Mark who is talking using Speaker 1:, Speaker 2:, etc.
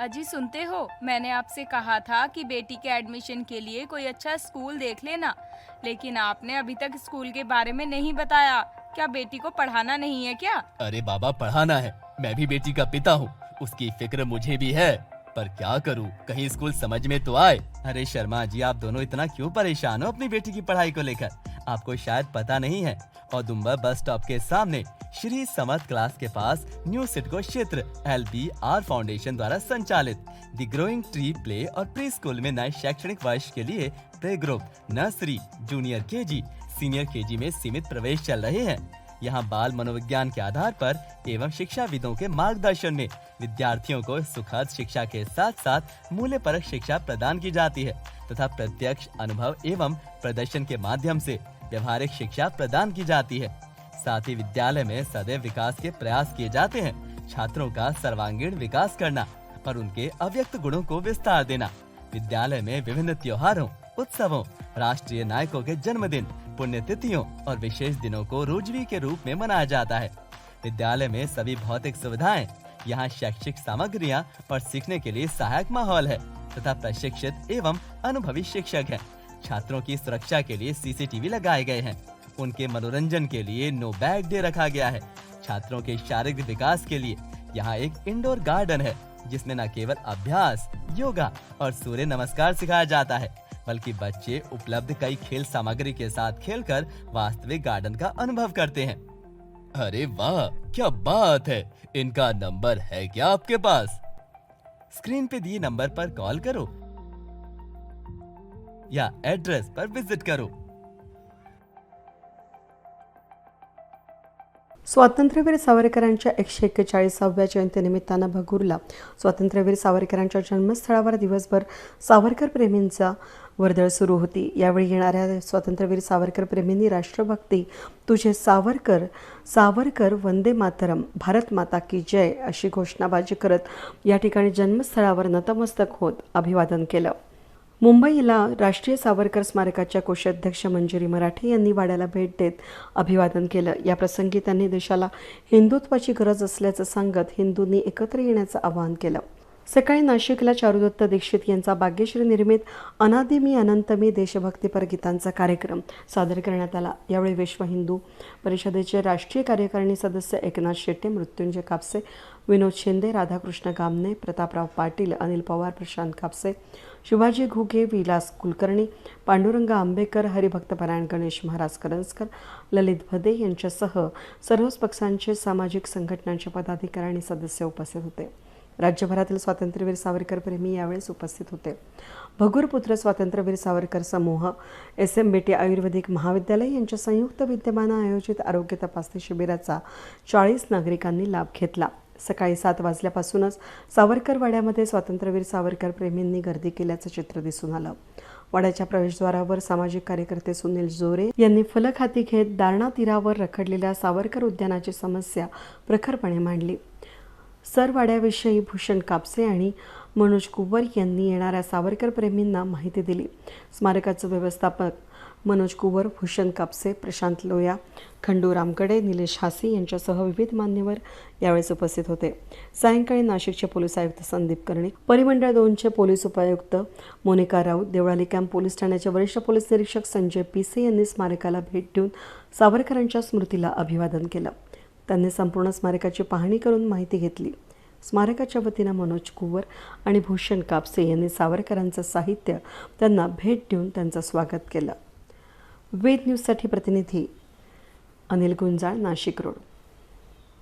Speaker 1: अजी, सुनते हो? मैंने आपसे कहा था कि बेटी के एडमिशन के लिए कोई अच्छा स्कूल देख लेना। लेकिन आपने अभी तक स्कूल के बारे में नहीं बताया। क्या बेटी को पढ़ाना नहीं है क्या?
Speaker 2: अरे बाबा, पढ़ाना है। मैं भी बेटी का पिता हूँ। उसकी फ़िक्र मुझे भी है। पर क्या करूँ? कहीं स्कूल समझ में तो आए। अरे शर्मा जी, आप दोनों इतना क्यों परेशान हो अपनी बेटी की पढ़ाई को लेकर? आपको शायद पता नहीं है। और दुम्बा बस स्टॉप के सामने श्री समर्थ क्लास के पास न्यू सिटको क्षेत्र एल बी आर फाउंडेशन द्वारा संचालित। द ग्रोइंग ट्री प्ले और प्री स्कूल में नए शैक्षणिक वर्ष के लिए play group nursery junior K G senior K G में सीमित प्रवेश चल रहे हैं। यहाँ बाल मनोविज्ञान के आधार पर एवं शिक्षाविदों के मार्गदर्शन में विद्यार्थियों को सुखद शिक्षा के साथ साथ मूल्य परक शिक्षा प्रदान की जाती है तथा प्रत्यक्ष अनुभव एवं प्रदर्शन के माध्यम से व्यवहारिक शिक्षा प्रदान की जाती है। साथ ही विद्यालय में सदैव विकास के प्रयास किए जाते हैं। छात्रों का सर्वांगीण विकास करना और उनके अव्यक्त गुणों को विस्तार देना। विद्यालय में विभिन्न त्योहारों, उत्सवों, राष्ट्रीय नायकों के जन्मदिन, पुण्यतिथियों और विशेष दिनों को रोजवी के रूप में मनाया जाता है। विद्यालय में सभी भौतिक सुविधाएँ, यहाँ शैक्षिक सामग्रियाँ और सीखने के लिए सहायक माहौल है तथा प्रशिक्षित एवं अनुभवी शिक्षक हैं। छात्रों की सुरक्षा के लिए सीसीटीवी लगाए गए हैं। उनके मनोरंजन के लिए नो बैग डे रखा गया है। छात्रों के शारीरिक विकास के लिए यहाँ एक इंडोर गार्डन है, जिसमें न केवल अभ्यास, योगा और सूर्य नमस्कार सिखाया जाता है, बल्कि बच्चे उपलब्ध कई खेल सामग्री के साथ खेलकर वास्तविक गार्डन का अनुभव करते हैं। अरे वाह, क्या बात है! इनका नंबर है क्या आपके पास? स्क्रीन पे दिए नंबर पर कॉल करो या एड्रेस पर विज़िट करो।
Speaker 3: स्वातंत्र्यवीर सावरकरांच्या एकशे एक्केचाळीसाव्या जयंतीनिमित्तानं भगूरला. स्वातंत्र्यवीर सावरकरांच्या जन्मस्थळावर दिवसभर सावरकर प्रेमींचा वर्दळ सुरू होती. यावेळी येणाऱ्या स्वातंत्र्यवीर सावरकर प्रेमींनी राष्ट्रभक्ती तुझे सावरकर सावरकर वंदे मातरम भारत माता की जय अशी घोषणाबाजी करत या ठिकाणी जन्मस्थळावर नतमस्तक होत अभिवादन केलं. मुंबईला राष्ट्रीय सावरकर स्मारकाच्या कोषाध्यक्ष मंजिरी मराठे यांनी वाड्याला भेट देत अभिवादन केलं. या प्रसंगी त्यांनी देशाला हिंदुत्वाची गरज असल्याचं सांगत हिंदूंनी एकत्र येण्याचं आवाहन केलं. सकाळी नाशिकला चारुदत्त दीक्षित यांचा भाग्यश्री निर्मित अनादि मी अनंत मी देशभक्तीपर गीतांचा कार्यक्रम सादर करण्यात आला. यावेळी विश्व हिंदू परिषदेचे राष्ट्रीय कार्यकारिणी सदस्य एकनाथ शेट्टे मृत्युंजय कापसे विनोद शिंदे राधाकृष्ण गामने प्रतापराव पाटील अनिल पवार प्रशांत कापसे शिवाजी घुगे विलास कुलकर्णी पांडुरंग आंबेकर हरिभक्त परायण गणेश महाराज करंजकर ललित भदे यांच्यासह सर्वच पक्षांचे सामाजिक संघटनांचे पदाधिकारी आणि सदस्य उपस्थित होते. राज्यभरातील स्वातंत्र्यवीर सावरकर प्रेमी यावेळेस उपस्थित होते. भगूरपुत्र स्वातंत्र्यवीर सावरकर समूह एस एम बेटी आयुर्वेदिक महाविद्यालय यांच्या संयुक्त विद्यमानं आयोजित आरोग्य तपासणी शिबिराचा चाळीस नागरिकांनी लाभ घेतला. सकाळी सात वाजल्यापासूनच सावरकरवाड्यामध्ये स्वातंत्र्यवीर सावरकर प्रेमींनी गर्दी केल्याचं चित्र दिसून आलं. वाड्याच्या प्रवेशद्वारावर सामाजिक कार्यकर्ते सुनील जोरे यांनी फलक हाती घेत दारणा तीरावर रखडलेल्या सावरकर उद्यानाची समस्या प्रखरपणे मांडली. सरवाड्याविषयी भूषण कापसे आणि मनोज कुंवर यांनी येणाऱ्या सावरकर प्रेमींना माहिती दिली. स्मारकाचं व्यवस्थापक मनोज कुंवर भूषण कापसे प्रशांत लोया खंडू रामकडे निलेश हासी यांच्यासह विविध मान्यवर यावेळेस उपस्थित होते. सायंकाळी नाशिकचे पोलीस आयुक्त संदीप कर्णिक परिमंडळ दोनचे पोलीस उपायुक्त मोनिका राऊत देवळाली कॅम्प पोलीस ठाण्याचे वरिष्ठ पोलीस निरीक्षक संजय पिसे यांनी स्मारकाला भेट देऊन सावरकरांच्या स्मृतीला अभिवादन केलं. त्यांनी संपूर्ण स्मारकाची पाहणी करून माहिती घेतली. स्मारकाच्या वतीनं मनोज कुंवर आणि भूषण कापसे यांनी सावरकरांचं साहित्य त्यांना भेट देऊन त्यांचं स्वागत केलं. वेद न्यूजसाठी प्रतिनिधी अनिल गुंजाळ नाशिक रोड.